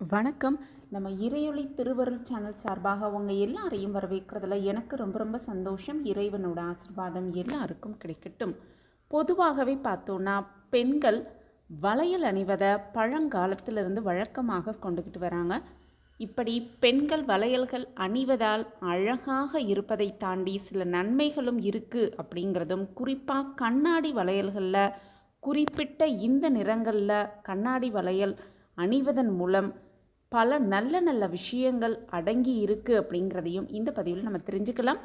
வணக்கம். நம்ம இறையொளி திருவருள் சேனல் சார்பாக உங்கள் எல்லாரையும் வரவேற்கிறதுல எனக்கு ரொம்ப ரொம்ப சந்தோஷம். இறைவனோட ஆசிர்வாதம் எல்லாருக்கும் கிடைக்கட்டும். பொதுவாகவே பார்த்தோன்னா பெண்கள் வளையல் அணிவதை பழங்காலத்திலிருந்து வழக்கமாக கொண்டுக்கிட்டு வராங்க. இப்படி பெண்கள் வளையல்கள் அணிவதால் அழகாக இருப்பதை தாண்டி சில நன்மைகளும் இருக்குது அப்படிங்கிறதும் குறிப்பாக கண்ணாடி வளையல்களில் குறிப்பிட்ட இந்த நிறங்களில் கண்ணாடி வளையல் அணிவதன் மூலம் பல நல்ல நல்ல விஷயங்கள் அடங்கி இருக்குது அப்படிங்கிறதையும் இந்த பதிவில் நம்ம தெரிஞ்சுக்கலாம்.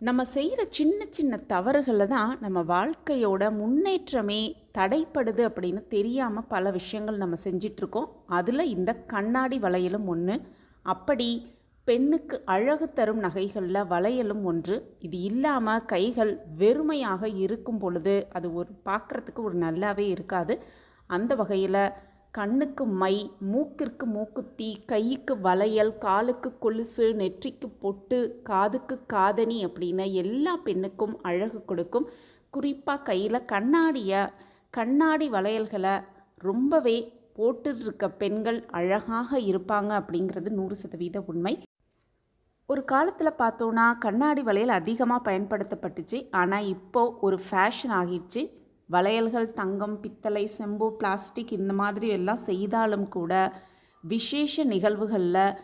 நம்ம செய்கிற சின்ன சின்ன தவறுகளில் தான் நம்ம வாழ்க்கையோட முன்னேற்றமே தடைப்படுது அப்படின்னு தெரியாமல் பல விஷயங்கள் நம்ம செஞ்சிட்ருக்கோம். அதில் இந்த கண்ணாடி வளையலும் ஒன்று அப்படி பெண்ணுக்கு அழகு தரும் நகைகளில் வளையலும் ஒன்று. இது இல்லாமல் கைகள் வெறுமையாக இருக்கும் பொழுது அது ஒரு பார்க்குறதுக்கு ஒரு நல்லாவே இருக்காது. அந்த வகையில் கண்ணுக்கு மை மூக்கிற்கு மூக்குத்தி கைக்கு வளையல் காலுக்கு கொலுசு நெற்றிக்கு பொட்டு காதுக்கு காதணி அப்படின்னு எல்லா பெண்ணுக்கும் அழகு கொடுக்கும். குறிப்பாக கையில் கண்ணாடியை கண்ணாடி வளையல்களை ரொம்பவே போட்டுருக்க பெண்கள் அழகாக இருப்பாங்க அப்படிங்கிறது நூறு சதவீத உண்மை. ஒரு காலத்தில் பார்த்தோன்னா கண்ணாடி வளையல் அதிகமாக பயன்படுத்தப்பட்டுச்சு. ஆனால் இப்போது ஒரு ஃபேஷன் ஆகிடுச்சு. வளையல்கள் தங்கம் பித்தளை செம்பு பிளாஸ்டிக் இந்த மாதிரி எல்லாம் செய்தாலும் கூட விசேஷ நிகழ்வுகளில்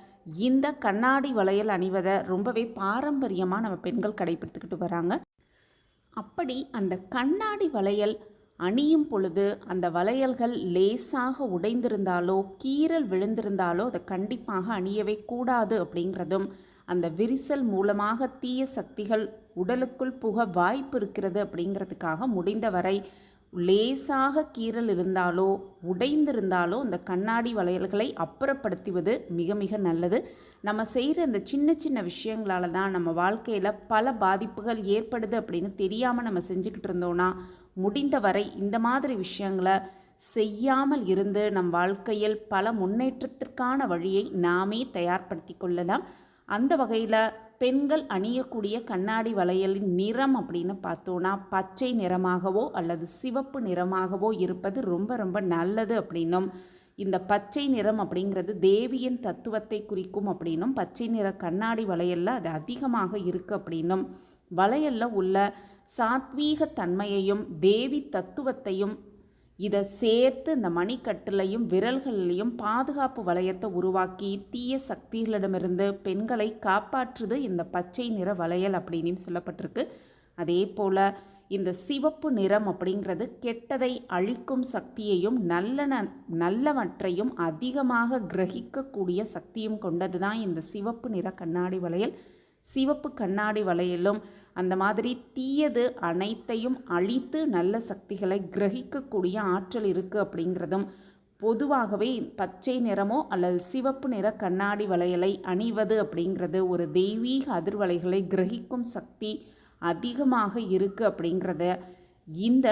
இந்த கண்ணாடி வளையல் அணிவதை ரொம்பவே பாரம்பரியமாக நம்ம பெண்கள் கடைபிடித்துக்கிட்டு வராங்க. அப்படி அந்த கண்ணாடி வளையல் அணியும் பொழுது அந்த வளையல்கள் லேசாக உடைந்திருந்தாலோ கீறல் விழுந்திருந்தாலோ அதை கண்டிப்பாக அணியவே கூடாது அப்படிங்கிறதும் அந்த விரிசல் மூலமாக தீய சக்திகள் உடலுக்குள் புக வாய்ப்பு இருக்கிறது அப்படிங்கிறதுக்காக முடிந்தவரை லேசாக கீறல் இருந்தாலோ உடைந்திருந்தாலோ அந்த கண்ணாடி வளையல்களை அப்புறப்படுத்துவது மிக மிக நல்லது. நம்ம செய்கிற இந்த சின்ன சின்ன விஷயங்களால தான் நம்ம வாழ்க்கையில் பல பாதிப்புகள் ஏற்படுது அப்படின்னு தெரியாமல் நம்ம செஞ்சுக்கிட்டு இருந்தோன்னா முடிந்தவரை இந்த மாதிரி விஷயங்களை செய்யாமல் இருந்து நம் வாழ்க்கையில் பல முன்னேற்றத்திற்கான வழியை நாமே தயார்படுத்தி கொள்ளலாம். அந்த வகையில் பெண்கள் அணியக்கூடிய கண்ணாடி வளையலின் நிறம் அப்படின்னு பார்த்தோன்னா பச்சை நிறமாகவோ அல்லது சிவப்பு நிறமாகவோ இருப்பது ரொம்ப ரொம்ப நல்லது அப்படின்னும். இந்த பச்சை நிறம் அப்படிங்கிறது தேவியின் தத்துவத்தை குறிக்கும் அப்படின்னும். பச்சை நிற கண்ணாடி வளையலில் அது அதிகமாக இருக்குது அப்படின்னும். வளையலில் உள்ள சாத்வீக தன்மையையும் தேவி தத்துவத்தையும் இதை சேர்த்து இந்த மணிக்கட்டுலையும் விரல்கள்லையும் பாதுகாப்பு வளையத்தை உருவாக்கி தீய சக்திகளிடமிருந்து பெண்களை காப்பாற்றுது இந்த பச்சை நிற வளையல் அப்படின்னு சொல்லப்பட்டிருக்கு. அதே போல் இந்த சிவப்பு நிறம் அப்படிங்கிறது கெட்டதை அழிக்கும் சக்தியையும் நல்ல நல்லவற்றையும் அதிகமாக கிரகிக்கக்கூடிய சக்தியும் கொண்டது தான் இந்த சிவப்பு நிற கண்ணாடி வளையல். சிவப்பு கண்ணாடி வளையலும் அந்த மாதிரி தீயது அனைத்தையும் அழித்து நல்ல சக்திகளை கிரகிக்கக்கூடிய ஆற்றல் இருக்குது அப்படிங்கிறதும் பொதுவாகவே பச்சை நிறமோ அல்லது சிவப்பு நிற கண்ணாடி வளையலை அணிவது அப்படிங்கிறது ஒரு தெய்வீக அதிர்வலைகளை கிரகிக்கும் சக்தி அதிகமாக இருக்குது அப்படிங்கிறத இந்த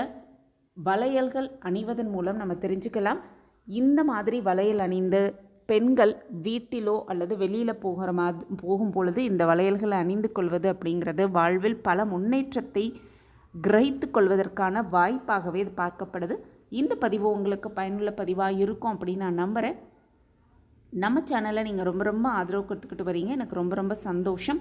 வளையல்கள் அணிவதன் மூலம் நம்ம தெரிஞ்சுக்கலாம். இந்த மாதிரி வளையல் அணிந்து பெண்கள் வீட்டிலோ அல்லது வெளியில் போகிற மாதிரி போகும் பொழுது இந்த வளையல்களை அணிந்து கொள்வது அப்படிங்கிறது வாழ்வில் பல முன்னேற்றத்தை கிரகித்து கொள்வதற்கான வாய்ப்பாகவே இது பார்க்கப்படுது. இந்த பதிவு உங்களுக்கு பயனுள்ள பதிவாக இருக்கும் அப்படின்னு நான் நம்புகிறேன் நம்ம சேனலை நீங்கள் ரொம்ப ரொம்ப ஆதரவு கொடுத்துக்கிட்டு வரீங்க. எனக்கு ரொம்ப ரொம்ப சந்தோஷம்.